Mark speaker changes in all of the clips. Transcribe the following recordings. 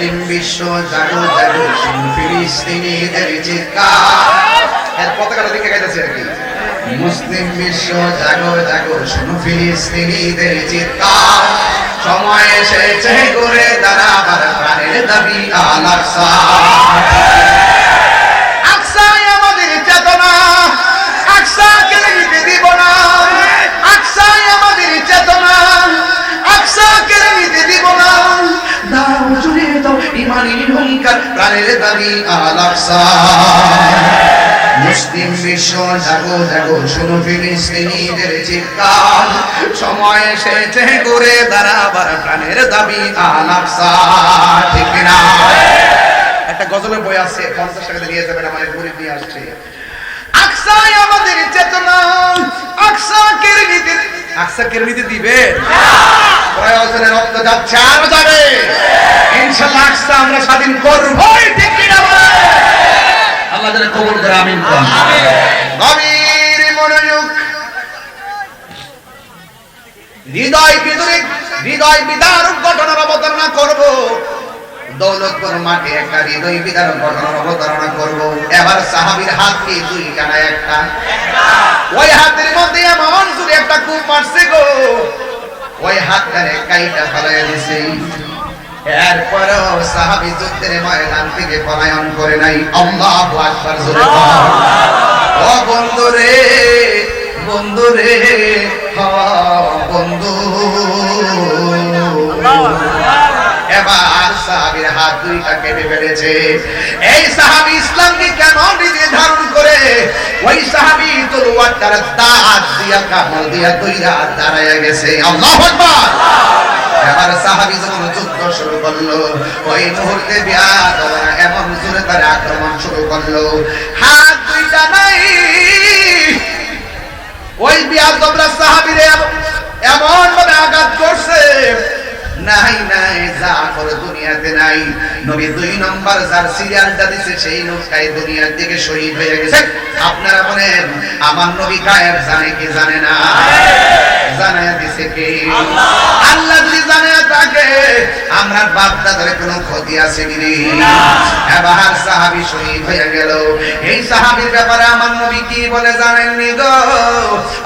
Speaker 1: মুসলিম বিশ্ব জাগো জাগো ফিলিস্তিনিদের চিৎকার। পতাকাটা দিকে গাইতেছে আর কি মুসলিম বিশ্ব জাগো জাগো শুন ফিলিস্তিনিদের চিৎকার। সময় এসেছে করে দাঁড়াবার প্রাণের দাবি আল আকসা। চেতনা চেতনা, আকসাকে নিতে দিব না। প্রাণের দাবি মুসলিম বিশ্ব জাগো জাগো শুনো ফিলিস্তিনিদের চিৎকার। সময় এসেছে করে দাঁড়াবার প্রাণের দাবি আল আকসা ঠিক না একটা গজলের বই আছে পঞ্চাশ টাকা নিয়ে যাবেন আমার গরিব নিয়ে আসছে। আকসাই আমাদের চেতনা আকসা কেড়ে নিতে আকসা কেড়ে নিতে দিবে? প্রয়োজনে রক্ত যাচ্ছে আরও যাবে। ইনশাল্লাহ আকসা আমরা স্বাধীন করবই ঠিক আল্লাহ যেন কবুল করে আমিন কোন গভীর মনোযোগ। হৃদয় বিদরিক হৃদয় বিদারক ঘটনার অবতারণা করব। দৌলতপুর মাঠে একটা হৃদয় বিদারক ঘটনার অবতারণা করব। এবার সাহাবীর হাত কি দুই কানা একটা। ওই হাতের মধ্যে এমন জোরে একটা কূপ মারছে গো। ওই হাতটারে কাইটা ফেলাইয়া দিছে। এরপরও সাহাবী যুদ্ধের ময়দান থেকে পলায়ন করে নাই। আল্লাহু আকবার জোরে ও বন্ধু রে বন্ধু। রে বন্ধু এবার সাহাবীর হাত দুইটা কেটে ফেলেছে। এই সাহাবী ইসলামকে কেন নিজে ধারণ করে? ওই সাহাবী তলোয়ারটার দাঁত দিয়া কামড় দিয়া দুইরা দাঁড়ায় গেছে। আল্লাহু আকবার। এবার সাহাবি যখন যুদ্ধ শুরু করল, ওই মুহূর্তে বিয়াদ এমন জোরে তার আক্রমণ শুরু করল। হাত দুইটা নাই। ওই বিয়াদ তোমরা সাহাবিরে এমন ভাবে আঘাত করছে নাই নাই যা করে দুনিয়াতে নাই। নবী দুই নম্বর যার সিরিয়ালটা দিছে সেই লোকটাই দুনিয়ার দিকে শহীদ হয়ে গেছে। আপনারা বলেন আমার নবী গায়েব জানে কি জানে না? জানায় দিছে কে? আল্লাহ যদি জানে থাকে। আমরা বাপ দাদার কোনো ক্ষতি আছে কি এবার সাহাবি শহীদ হয়ে গেল। এই সাহাবির ব্যাপারে আমার নবী কি বলে জানেননি গো?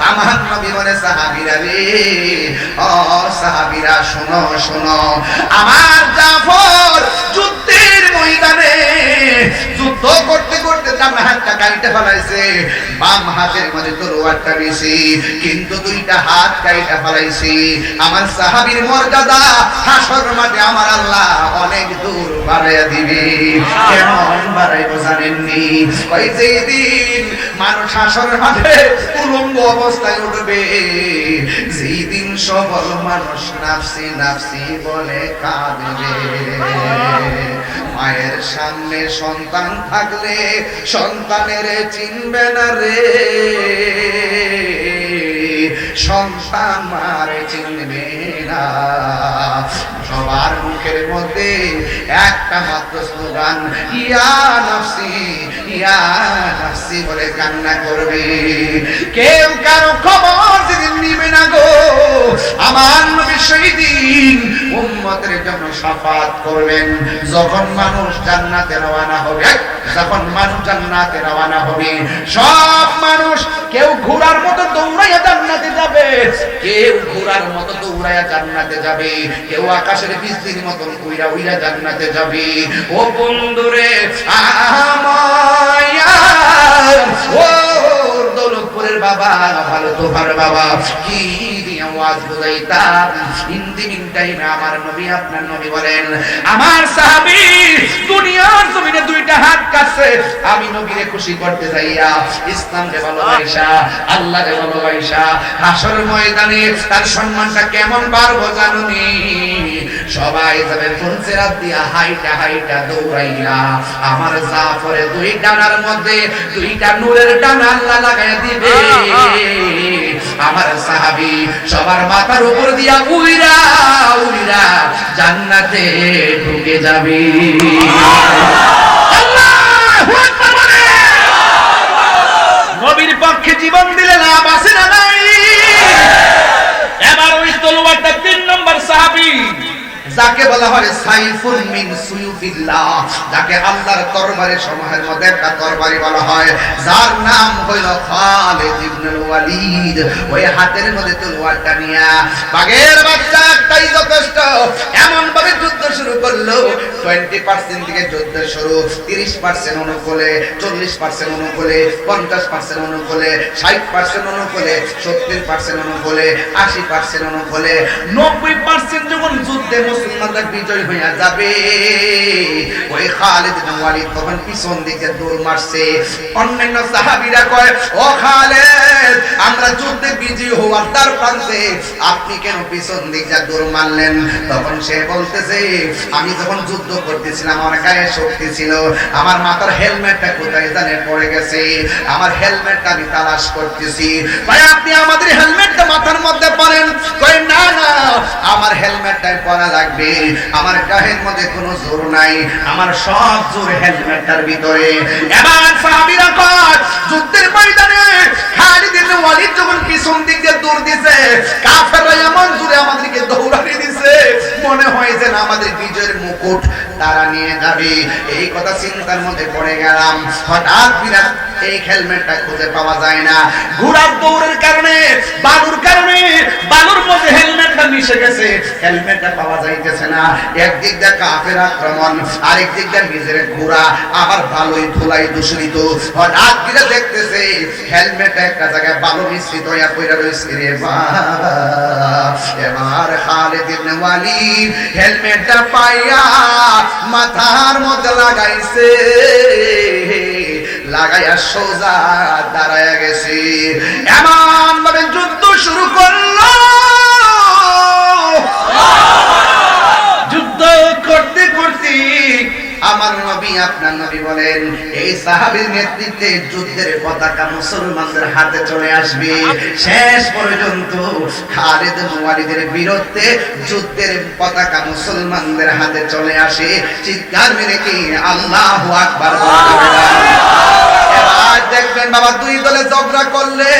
Speaker 1: আমার নবী বলে সাহাবিরা রে ও সাহাবিরা শোনো শোনো। আমার জাফর যুদ্ধের ময়দানে যুদ্ধ করতে করতে ডান হাতটা কাইটে ফেলাইছে। বাম হাতের মধ্যে তরোয়ারটা বেশি কিন্তু দুইটা হাত কাইটা ফেলাইছি। আমার সাহাবীর মর্যাদা হাসর মাঠে আমার আল্লাহ অনেক দূর বাড়াইয়া দিবে। কেমন বাড়াইবো জানেননি? ওই যে দিন মানুষ হাসর মাঠে উলঙ্গ অবস্থায় উঠবে যেই দিন সবল মানুষ নাফসি নাফসি বলে কাঁদবে। মায়ের সামনে সন্তান থাকলে সন্তানের চিনবে না রে। সন্তান মারে চিনবে না। সবার মুখের মধ্যে একটা মাত্র স্লোগান, ইয়া নাফসি ইয়া নাফসি বলে কান্না করবে। কেউ কারও খবর যেদিন নিবে না গো। আমার নবী সেই জন্য সাফাত করবেন। যখন মানুষ জান্নাতে রওনা হবে, যখন মানুষ জান্নাতে রওনা হবে, সব মানুষ কেউ ঘোড়ার মতো যাবে কেউ ঘোড়ার মতো তো উড়াইয়া জান্নাতে যাবে? কেউ আকাশের বিস্তির মতন উইরা উইরা জান্নাতে যাবে? ও বন্ধুরে আমায় ও দৌলতপুরের বাবা ভালো তোমার বাবা। কি দিয়ে ওয়াজ বুঝাইতাম ইন্দিমিন টাইমে আমার নবী, আপনার নবী বলেন, আমার সাহাবী দুনিয়ার জমিনে দুইটা হাত কাছে। আমি নবীরে খুশি করতে যাইয়া ইসলাম রে ভালোবাসা আল্লাহ রে ভালোবাসা। হাসর ময়দানে তার সম্মানটা কেমন পারব জানুনি। সবাই যাবে ফুলসেরাত দিয়া হাইটা হাইটা দৌড়াইয়া। আমার জাফরে দুই ডানার মধ্যে দুইটা নূরের ডানা আল্লাহ লাগাই দিবে। আমার সাহাবী সবার মাথার উপর দিয়া উইরা উইরা, জান্নাতে ঢুকে যাবে। নবীর পক্ষে জীবন দিলে লাভ আছে না নাই? এবার ওই তলোয়ারটা তিন নম্বর সাহাবী, যাকে বলা হয় সাইফুল মিন সুয়ুফিল্লাহ যাকে আল্লাহর তরবারি সমূহের মধ্যে একটা তরবারি বলা হয়। যার নাম হইল খালিদ ওই হাতের মধ্যে তলোয়ারটা নিয়া বাগের বাচ্চা একটাই যথেষ্ট। এমন ভাবে যুদ্ধ শুরু করল। টোয়েন্টি পার্সেন্ট থেকে যুদ্ধ শুরু, তিরিশ পার্সেন্ট অনুকূলে, চল্লিশ পার্সেন্ট অনুকূলে, পঞ্চাশ পার্সেন্ট অনুকূলে, ষাট পার্সেন্ট অনুকূলে, সত্তর পার্সেন্ট অনুকূলে, আশি পার্সেন্ট অনুকূলে। নব্বই পার্সেন্ট যখন যুদ্ধে মুসলমানরা বিজয় হইয়া যাবে ওই বিন ওয়ালিদ তখন পিছন দিকে দৌড় মারছে? অন্যান্য সাহাবীরা কয়, ও আমরা যুদ্ধে হওয়ার তার প্রান্তে আপনি কেন পিছন দিক দৌড় মারলেন? তখন সে বলতেছে, আমি যখন যুদ্ধ করতেছিলাম, আমার গায়ে শক্তি ছিল। আমার মাথার হেলমেটটা কোথায় জানে পড়ে গেছে। আমার হেলমেটটা আমি তালাশ করতেছি। ভাই, আপনি আমাদের হেলমেটটা মাথার মধ্যে পড়েন কই না না, আমার হেলমেটটাই পরা লাগবে। আমার গায়ের মধ্যে কোনো জোর নাই। আমার সব জোর হেলমেটটার ভিতরে। এবার সাহাবীরা যুদ্ধের ময়দানে ওয়ালিদ যখন পিছন দিক দিয়ে দৌড় দিছে, কাফেররা এমন জোরে আমাদেরকে দিছে, মনে হয় যেন আমাদের বিজয়ের মুকুট তারা নিয়ে যাবে। এই কথা চিন্তার মধ্যে পড়ে গেলাম। হঠাৎ বিরাট এই হেলমেটটা খুঁজে পাওয়া যায় না। ঘোড়ার দৌড়ের কারণে, বালুর কারণে, বালুর মধ্যে হেলমেটটা মিশে গেছে। হেলমেটটা পাওয়া যাইতেছে না। একদিক দিয়ে কাফের আক্রমণ আরেক দিক দিয়ে নিজের ঘোড়া, আবার ভালোই ধুলাই দূষিত। হঠাৎ করে দেখতেছে হেলমেট একটা জায়গায় বালু মিশ্রিত হইয়া পড়ে রয়েছে রে এবার খালিদ ইবনে ওয়ালিদ হেলমেটটা পাইয়া মাথার মধ্যে লাগাইছে। লাগাইয়া সোজা দাঁড়ায় গেছে। এমন ভাবে যুদ্ধ শুরু করল। যুদ্ধ করতে করতে আমার নবী, আপনার নবী বলেন, এই সাহাবীর নেতৃত্বে যুদ্ধের পতাকা মুসলমানদের হাতে চলে আসবে। শেষ পর্যন্ত খালিদ ওয়ালিদের বিরুদ্ধে যুদ্ধের পতাকা মুসলমানদের হাতে চলে আসে। চিৎকার মেরে কি আল্লাহু আকবার এবার দেখবেন বাবা দুই দলে ঝগড়া করলে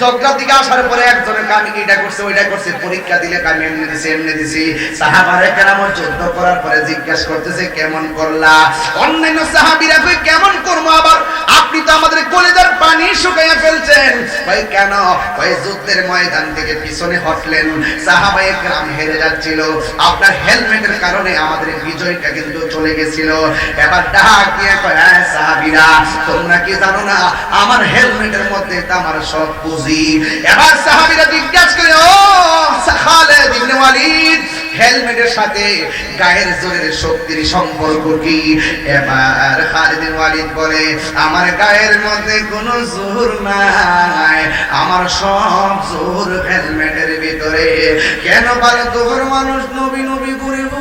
Speaker 1: ঝগড়া থেকে আসার পরে এটা করছে, ওইটা করছে, পরীক্ষা দিলে এমনি এমনি দিছি। যুদ্ধ করার পরে করতেছে, কেমন করলা? অন্যান্য সাহাবীরা কেমন করব আবার? আপনি তো আমাদের কলেজার পানি শুকাইয়া ফেলছেন। ভাই কেন? ভাই যুদ্ধের ময়দান থেকে পিছনে হটলেন। সাহাবায়ে কেরাম হেরে যাচ্ছিল। আপনার হেলমেটের কারণে আমাদের বিজয়টা কিন্তু চলে গেছিল। এবার ডাক দিয়ে কয় হ্যাঁ সাহাবীরা, তোমরা কি জানো না, আমার হেলমেটের মধ্যে আমার সব হেলমেটের সাথে গায়ের জোরের শক্তির সম্পর্ক কি? এবার খালিদ ইবনে ওয়ালিদ বলে, আমার গায়ের মধ্যে কোনো জোর নাই। আমার সব জোর হেলমেটের ভিতরে। কেন পারে তোর মানুষ নবী নবী করিব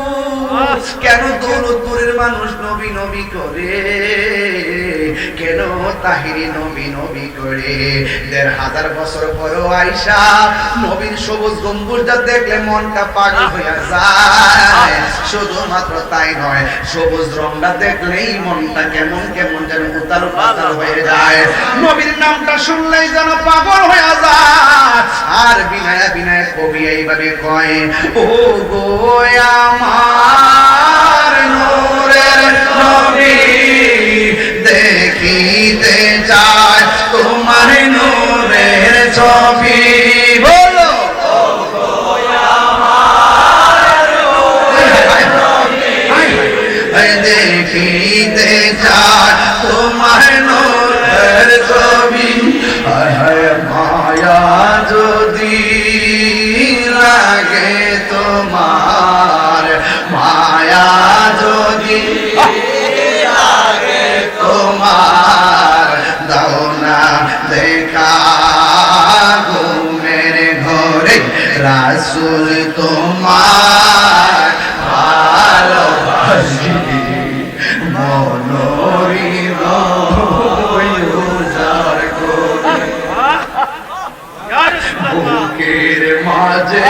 Speaker 1: কেন দৌলতপুরের মানুষ নবী নবী করে? কেন তাহিরি নবী নবী করে? দেড় হাজার বছর পরও আইসা নবীর সবুজ গম্বুজটা দেখলে মনটা পাগল হইয়া যায়। শুধুমাত্র তাই নয়, সবুজ রংটা দেখলেই মনটা কেমন কেমন যেন উতাল পাতাল হয়ে যায়। নবীর নামটা শুনলেই যেন পাগল হয়ে যায়। আর বিনায়া বিনায় কবি এইভাবে কয় ও গো আমার মায়া যদি লাগে তোমার দাও না দেখা, ঘুমের ঘরে রাসুল তোমার ভালোবাসি। মনোরি বুকের মাঝে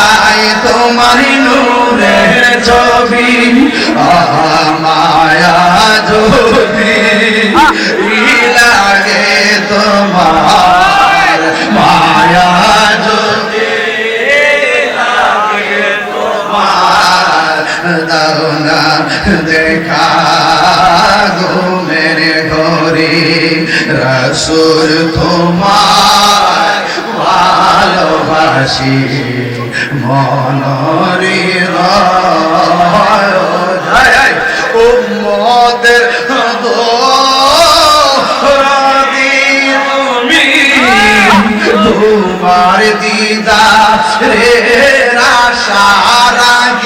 Speaker 1: দাও না দেখা গো মেরে ঘরে রসুল তোমার ভালোবাসি, মনরি উম্মদের তুমি তোমার দিদা রে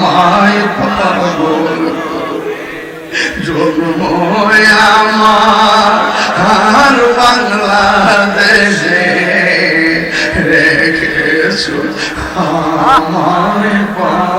Speaker 1: আমায় পাগল জন্ম আমার বাংলাদেশে রেখেছ আমায় পাগল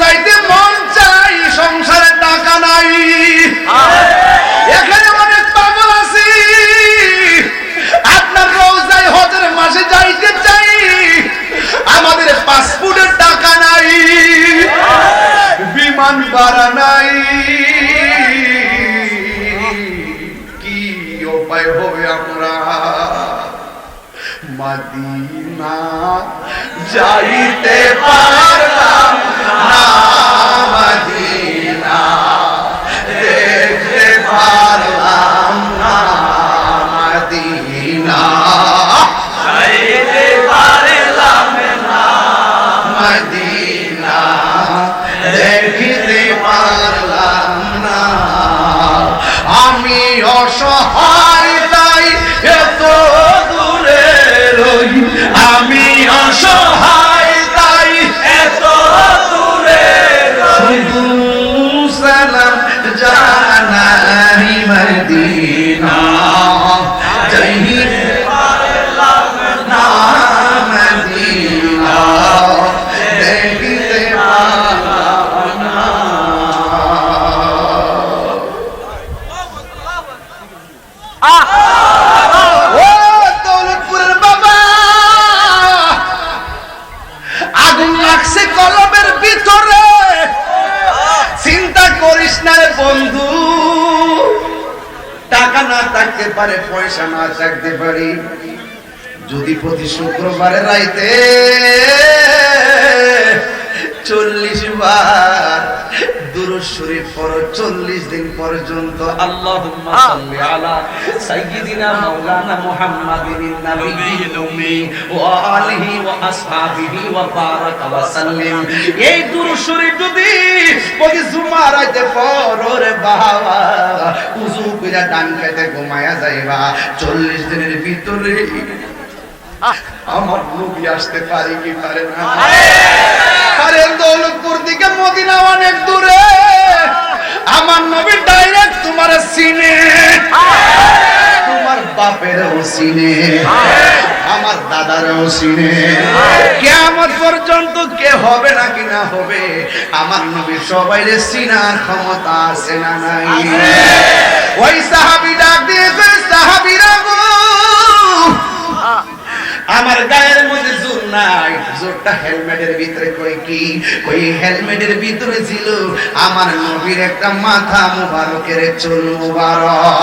Speaker 1: যাইতে মন চাই সংসারে টাকা নাই। করিস না রে বন্ধু। টাকা না থাকতে পারে, পয়সা না থাকতে পারি। যদি প্রতি শুক্রবারে রাইতে চল্লিশ বার দুরুদ শরীফ পড়ো চল্লিশ দিন পর্যন্ত আল্লাহুম্মা সাল্লি আলা সাইয়্যিদিনা মাওলানা মুহাম্মাদিন নাবিয়্যিল উম্মি ওয়া আলিহি ওয়া আসহাবিহি ওয়া বারাকা ওয়া সাল্লিম। এই দুরুদ শরীফ যদি প্রতি জুমা রাতে পড়ো রে বাবা উযু কইরা ডান খাইতে ঘুমায়া যাইবা। চল্লিশ দিনের ভিতরে আমার নবী আসতে পারি কি পারে না? আরে! দৌলতপুর দিকে মদিনা অনেক দূরে। আমার নবী ডাইরেক্ট তোমার সিনে তোমার বাপেরও চিনে। আমার দাদারও চিনে। কেমন পর্যন্ত কে হবে না কি না হবে আমার নবী সবাই চিনার ক্ষমতা আছে না নাই। ওই সাহাবি ডাক দিয়ে সাহাবীরা গো আমার গায়ের মধ্যে জোর নাই। জোরটা হেলমেটের ভিতরে কই কি? ওই হেলমেটের ভিতরে ছিল আমার নবীর একটা মাথা মুবারকের চুল মুবারক।